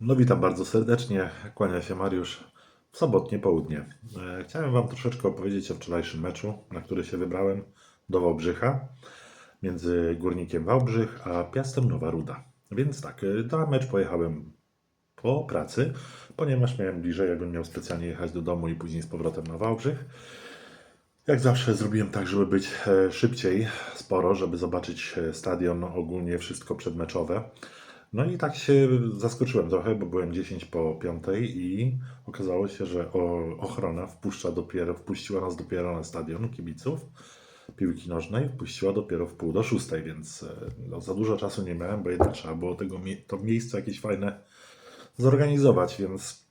No witam bardzo serdecznie, kłania się Mariusz w sobotnie południe. E, Chciałem Wam troszeczkę opowiedzieć o wczorajszym meczu, na który się wybrałem do Wałbrzycha, między Górnikiem Wałbrzych a Piastem Nowa Ruda. Więc tak, e, na mecz pojechałem po pracy, ponieważ miałem bliżej, jakbym miał specjalnie jechać do domu i później z powrotem na Wałbrzych. Jak zawsze zrobiłem tak, żeby być e, szybciej, sporo, żeby zobaczyć stadion, ogólnie wszystko przedmeczowe. No i tak się zaskoczyłem trochę, bo byłem 10 po 5 i okazało się, że ochrona wpuszcza dopiero, wpuściła nas dopiero na stadion kibiców. Piłki nożnej, wpuściła dopiero w pół do szóstej, więc e, no, za dużo czasu nie miałem, bo jednak trzeba było tego, to miejsce jakieś fajne zorganizować, więc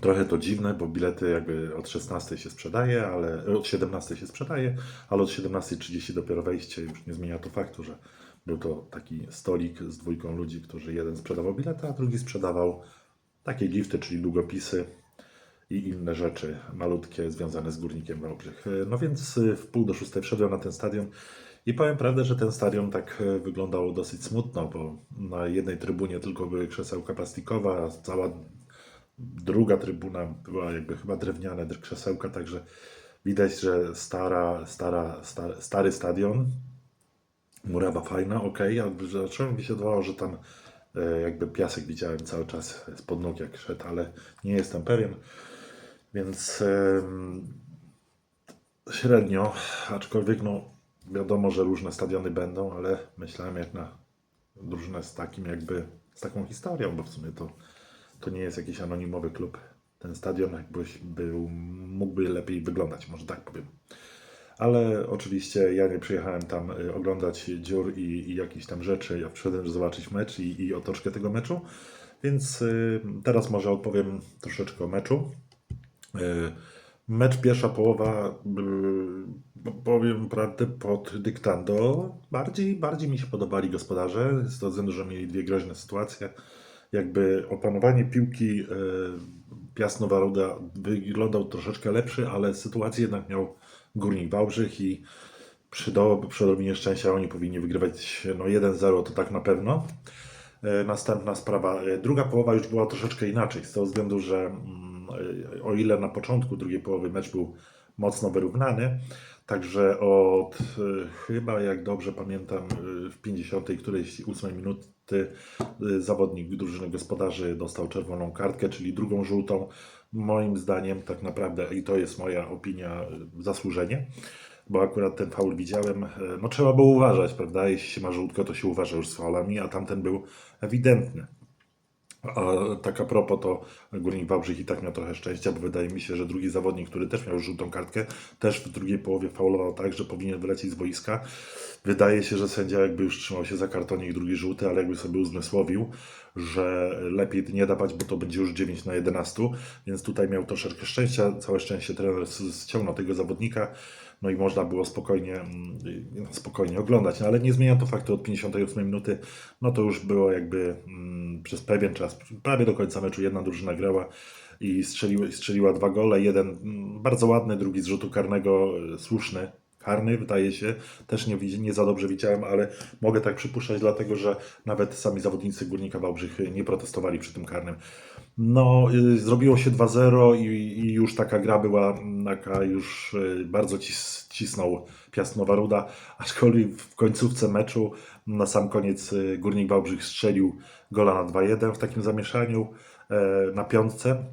Trochę to dziwne, bo bilety jakby od 16 się sprzedaje, ale od 17 się sprzedaje, ale od 17.30 dopiero wejście już nie zmienia to faktu, że był to taki stolik z dwójką ludzi, którzy jeden sprzedawał bilety, a drugi sprzedawał takie gifty, czyli długopisy i inne rzeczy malutkie związane z Górnikiem Wałbrzych. No więc y, w pół do szóstej wszedłem na ten stadion i powiem prawdę, że ten stadion tak y, wyglądał dosyć smutno, bo na jednej trybunie tylko były krzesełka plastikowe, a cała druga trybuna była jakby chyba drewniane dr- krzesełka, także widać, że stara, stara, sta, stary stadion, murawa fajna, ok, ale zacząłem mi się wydawało, że tam e, jakby piasek widziałem cały czas spod nóg jak szedł, ale nie jestem pewien, więc średnio, aczkolwiek no wiadomo, że różne stadiony będą, ale myślałem jak na drużynę z takim jakby, z taką historią, bo w sumie to to nie jest jakiś anonimowy klub. Ten stadion jakbyś był, mógłby lepiej wyglądać, może tak powiem. Ale oczywiście ja nie przyjechałem tam y, oglądać dziur i, i jakichś tam rzeczy. Ja przyszedłem zobaczyć mecz i, i otoczkę tego meczu. Więc y, teraz może opowiem troszeczkę o meczu. Y, Mecz pierwsza połowa, y, powiem prawdę, pod dyktando. Bardziej, bardziej mi się podobali gospodarze, z tego względu, że mieli dwie groźne sytuacje. Jakby opanowanie piłki y, Piast Nowa Ruda wyglądał troszeczkę lepszy, ale sytuację jednak miał Górnik Wałbrzych i przy, do, przy odrobinie szczęścia oni powinni wygrywać no 1-0 to tak na pewno. E, Następna sprawa. e, Druga połowa już była troszeczkę inaczej, z tego względu, że mm, e, o ile na początku drugiej połowy mecz był mocno wyrównany, także od chyba, jak dobrze pamiętam, w 50 którejś 8 minuty zawodnik drużyny gospodarzy dostał czerwoną kartkę, czyli drugą żółtą. Moim zdaniem, tak naprawdę, i to jest moja opinia, e, zasłużenie bo akurat ten faul widziałem, e, no trzeba było uważać, prawda? Jeśli się ma żółtko, to się uważa już z faulami, a tamten był ewidentny. A tak a propos, to Górnik Wałbrzych i tak miał trochę szczęścia, bo wydaje mi się, że drugi zawodnik, który też miał żółtą kartkę, też w drugiej połowie faulował tak, że powinien wylecieć z boiska. Wydaje się, że sędzia jakby już trzymał się za kartonik drugi żółty, ale jakby sobie uzmysłowił, że lepiej nie dawać, bo to będzie już 9 na 11, więc tutaj miał troszeczkę szczęścia. Całe szczęście trener ściągnął tego zawodnika, no i można było spokojnie, mm, no, spokojnie oglądać. No, ale nie zmienia to faktu od 58 minuty, no to już było jakby mm, przez pewien czas, prawie do końca meczu jedna drużyna grała i strzeliła, strzeliła dwa gole. Jeden mm, bardzo ładny, drugi z rzutu karnego e, słuszny. Karny, wydaje się, też nie, nie za dobrze widziałem, ale mogę tak przypuszczać, dlatego że nawet sami zawodnicy Górnika Wałbrzych nie protestowali przy tym karnym. No, y, zrobiło się 2-0 i, i już taka gra była, taka już y, bardzo cis, cisnął Piast Nowa Ruda, aczkolwiek w końcówce meczu, na sam koniec y, Górnik Wałbrzych strzelił gola na 2-1 w takim zamieszaniu e, na piątce.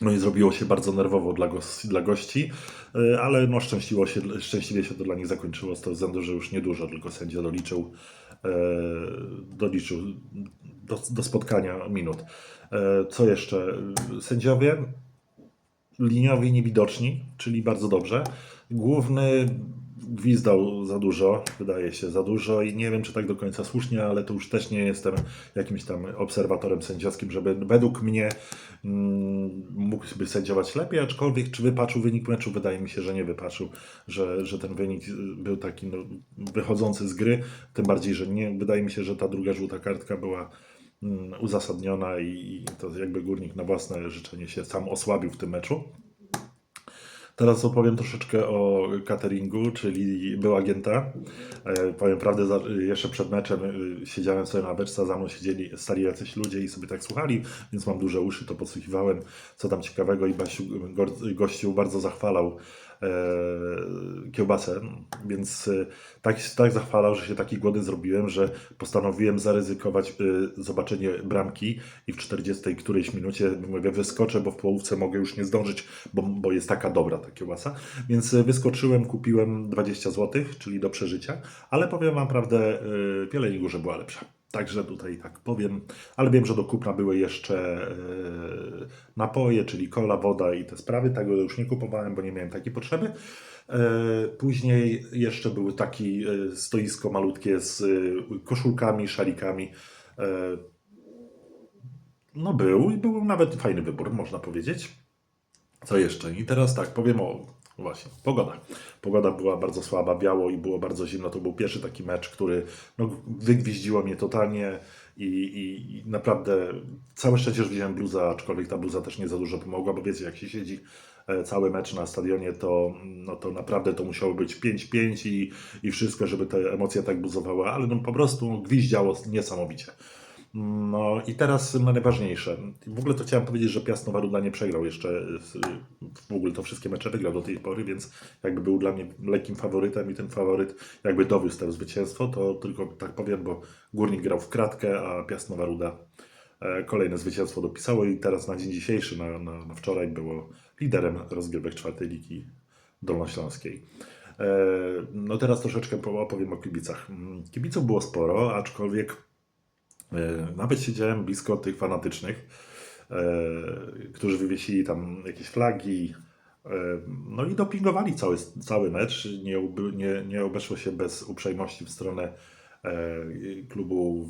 No i zrobiło się bardzo nerwowo dla, gos- dla gości, y, ale no szczęśliwo się, szczęśliwie się to dla nich zakończyło z tego względu, że już niedużo, tylko sędzia doliczył, e, doliczył do, do spotkania minut. E, Co jeszcze? Sędziowie liniowi niewidoczni, czyli bardzo dobrze. Główny gwizdał za dużo, wydaje się za dużo i nie wiem, czy tak do końca słusznie, ale to już też nie jestem jakimś tam obserwatorem sędziowskim, żeby według mnie mm, mógł sobie sędziować lepiej, aczkolwiek czy wypaczył wynik meczu? Wydaje mi się, że nie wypaczył, że, że ten wynik był taki no, wychodzący z gry, tym bardziej, że nie, wydaje mi się, że ta druga żółta kartka była mm, uzasadniona i to jakby górnik na własne życzenie się sam osłabił w tym meczu. Teraz opowiem troszeczkę o cateringu, czyli był agenta. E, powiem prawdę, jeszcze przed meczem e, siedziałem sobie na beczce, za mną siedzieli, stali jacyś ludzie i sobie tak słuchali, więc mam duże uszy, to podsłuchiwałem, co tam ciekawego i Basiu, go- gościu bardzo zachwalał e, kiełbasę, więc tak, tak zachwalał, że się taki głodny zrobiłem, że postanowiłem zaryzykować zobaczenie bramki i w 40 którejś minucie mówię, wyskoczę, bo w połówce mogę już nie zdążyć, bo, bo jest taka dobra ta kiełbasa. Więc e, wyskoczyłem, kupiłem 20 zł, czyli do przeżycia, ale powiem Wam prawdę, e, wiele Górze była lepsza. Także tutaj tak powiem, ale wiem, że do kupna były jeszcze e, napoje, czyli kola, woda i te sprawy. Tego już nie kupowałem, bo nie miałem takiej potrzeby. Później jeszcze były taki e, stoisko malutkie z koszulkami, szalikami. No był i był nawet fajny wybór, można powiedzieć. Co jeszcze? I teraz tak, powiem o właśnie, pogoda. Pogoda była bardzo słaba, biało i było bardzo zimno. To był pierwszy taki mecz, który no, wygwizdziło mnie totalnie i, i, i naprawdę całe szczęście, że wziąłem bluza, aczkolwiek ta bluza też nie za dużo pomogła, bo wiecie, jak się siedzi e, cały mecz na stadionie, to, no, to naprawdę to musiało być 5-5 i, i wszystko, żeby te emocje tak buzowały, ale no, po prostu gwiździało niesamowicie. No i teraz no, najważniejsze. W ogóle to chciałem powiedzieć, że Piast Nowa Ruda nie przegrał jeszcze. W ogóle to wszystkie mecze wygrał do tej pory, więc jakby był dla mnie lekkim faworytem i ten faworyt jakby dowiózł to zwycięstwo, to tylko tak powiem, bo Górnik grał w kratkę, a Piast Nowa Ruda e, kolejne zwycięstwo dopisało i teraz na dzień dzisiejszy, na, na, na wczoraj było liderem rozgrywek czwartej ligi dolnośląskiej. E, No teraz troszeczkę opowiem o kibicach. Mm, Kibiców było sporo, aczkolwiek Nawet siedziałem blisko tych fanatycznych, e, którzy wywiesili tam jakieś flagi. e, No i dopingowali cały, cały mecz. Nie, nie, nie obeszło się bez uprzejmości w stronę e, klubu,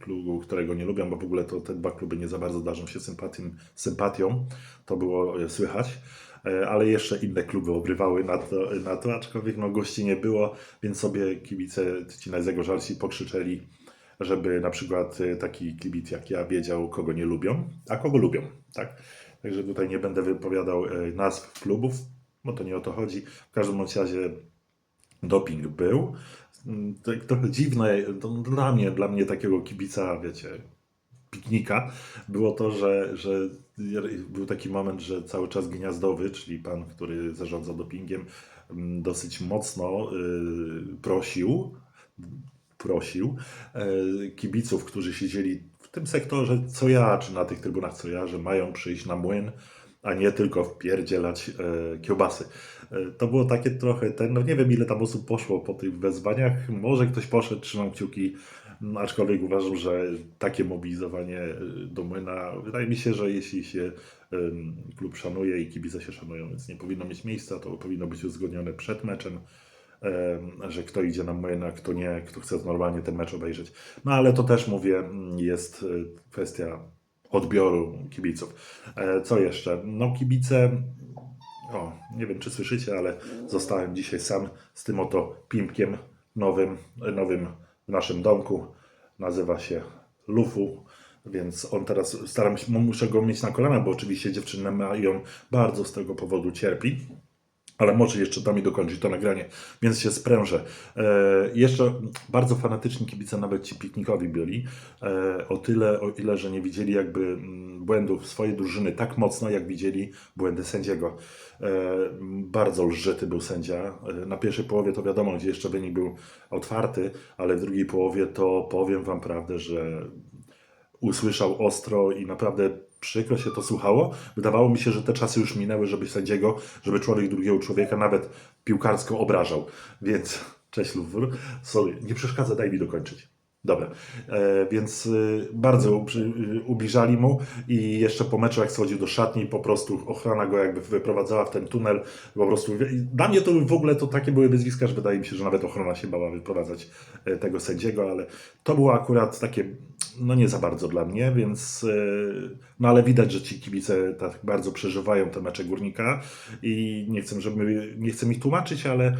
klubu, którego nie lubią, bo w ogóle to te dwa kluby nie za bardzo darzą się sympatią, sympatią. To było e, słychać. E, Ale jeszcze inne kluby obrywały na to, na to, aczkolwiek no, gości nie było, więc sobie kibice ci najzagorzelsi pokrzyczeli żeby na przykład y, taki kibic jak ja wiedział, kogo nie lubią, a kogo lubią, tak? Także tutaj nie będę wypowiadał y, nazw klubów, bo to nie o to chodzi. W każdym razie doping był. Mm, trochę dziwne, dla mnie, dla mnie takiego kibica, wiecie, piknika, było to, że, że był taki moment, że cały czas Gniazdowy, czyli pan, który zarządza dopingiem, mm, dosyć mocno y, prosił, prosił e, kibiców, którzy siedzieli w tym sektorze co ja, czy na tych trybunach co ja, że mają przyjść na młyn, a nie tylko wpierdzielać e, kiełbasy. E, to było takie trochę, ten, no nie wiem ile tam osób poszło po tych wezwaniach, może ktoś poszedł, trzymam kciuki, m, aczkolwiek uważam, że takie mobilizowanie do młyna, wydaje mi się, że jeśli się klub szanuje i kibice się szanują, więc nie powinno mieć miejsca, to powinno być uzgodnione przed meczem, em, że kto idzie na młyn, a kto nie, kto chce normalnie ten mecz obejrzeć. No ale to też mówię, jest y, kwestia odbioru kibiców. E, Co jeszcze? No kibice, o, nie wiem czy słyszycie, ale zostałem dzisiaj sam z tym oto pimpkiem nowym, nowym w naszym domku. Nazywa się Lufu. Więc on teraz staram się, muszę go mieć na kolanach, bo oczywiście dziewczyny mają bardzo z tego powodu cierpi. Ale może jeszcze da mi dokończyć to nagranie, więc się sprężę. E, jeszcze bardzo fanatyczni kibice nawet ci piknikowi byli. E, o tyle, o ile, że nie widzieli jakby mm, błędów swojej drużyny tak mocno, jak widzieli błędy sędziego. E, bardzo lżyty był sędzia. E, na pierwszej połowie to wiadomo, gdzie jeszcze wynik był otwarty, ale w drugiej połowie to powiem Wam prawdę, że usłyszał ostro i naprawdę przykro się to słuchało. Wydawało mi się, że te czasy już minęły, żeby sędziego, żeby człowiek drugiego człowieka nawet piłkarsko obrażał. Więc cześć Lufur. Sorry, nie przeszkadza, daj mi dokończyć. Dobra, e, więc y, bardzo ubrzy- y, ubliżali mu i jeszcze po meczu jak schodził do szatni, po prostu ochrona go jakby wyprowadzała w ten tunel, po prostu dla mnie to w ogóle to takie były wyzwiska, że wydaje mi się, że nawet ochrona się bała wyprowadzać e, tego sędziego, ale to było akurat takie, no nie za bardzo dla mnie, więc e, no ale widać, że ci kibice tak bardzo przeżywają te mecze Górnika i nie chcę, żeby, nie chcę ich tłumaczyć, ale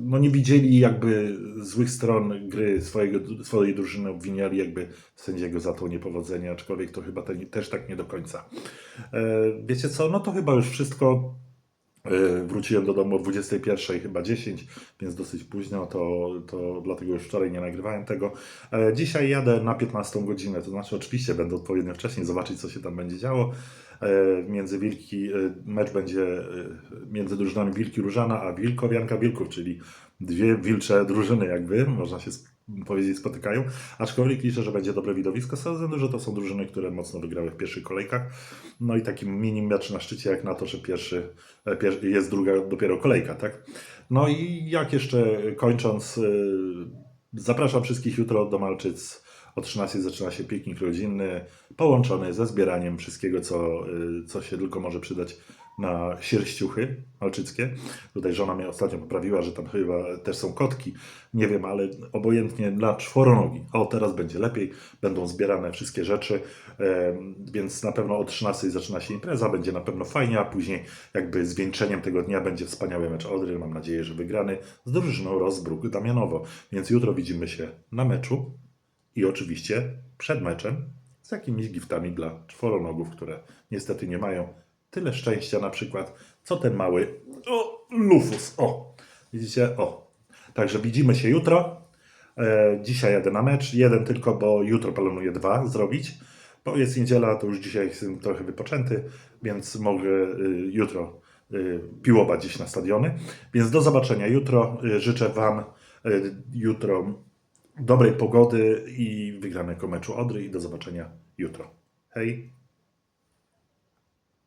no nie widzieli jakby złych stron gry swojego, swojej drużyny, obwiniali jakby sędziego za to niepowodzenie, aczkolwiek to chyba te, też tak nie do końca. E, wiecie co, no to chyba już wszystko. Yy, Wróciłem do domu o 21, chyba 10, więc dosyć późno, to, to dlatego już wczoraj nie nagrywałem tego. E, Dzisiaj jadę na 15 godzinę, to znaczy oczywiście będę odpowiednio wcześniej zobaczyć, co się tam będzie działo. E, Między Wilki, e, mecz będzie e, między drużynami Wilki Różana, a Wilkowianka Wilków, czyli dwie wilcze drużyny jakby, można się powiedzieć, spotykają. Aczkolwiek liczę, że będzie dobre widowisko, z względu, że to są drużyny, które mocno wygrały w pierwszych kolejkach. No i taki mini mecz na szczycie, jak na to, że pierwszy, e, pier, jest druga dopiero kolejka, tak? No i jak jeszcze kończąc, y, zapraszam wszystkich jutro do Malczyc. O 13 zaczyna się piknik rodzinny, połączony ze zbieraniem wszystkiego, co, y, co się tylko może przydać na sierściuchy malczyckie. Tutaj żona mnie ostatnio poprawiła, że tam chyba też są kotki. Nie wiem, ale obojętnie dla czworonogi. O, teraz będzie lepiej. Będą zbierane wszystkie rzeczy, em, więc na pewno o 13 zaczyna się impreza. Będzie na pewno fajnie, a później jakby zwieńczeniem tego dnia będzie wspaniały mecz Odry. Mam nadzieję, że wygrany z drużyną Rozbruk Damianowo. Więc jutro widzimy się na meczu i oczywiście przed meczem z jakimiś giftami dla czworonogów, które niestety nie mają tyle szczęścia na przykład, co ten mały o, Lufus. O, widzicie? O. Także widzimy się jutro. E, dzisiaj jadę na mecz. Jeden tylko, bo jutro planuję dwa zrobić. Bo jest niedziela, to już dzisiaj jestem trochę wypoczęty, więc mogę y, jutro y, piłować gdzieś na stadiony. Więc do zobaczenia jutro. Y, życzę Wam y, jutro dobrej pogody i wygranego meczu Odry i do zobaczenia jutro. Hej!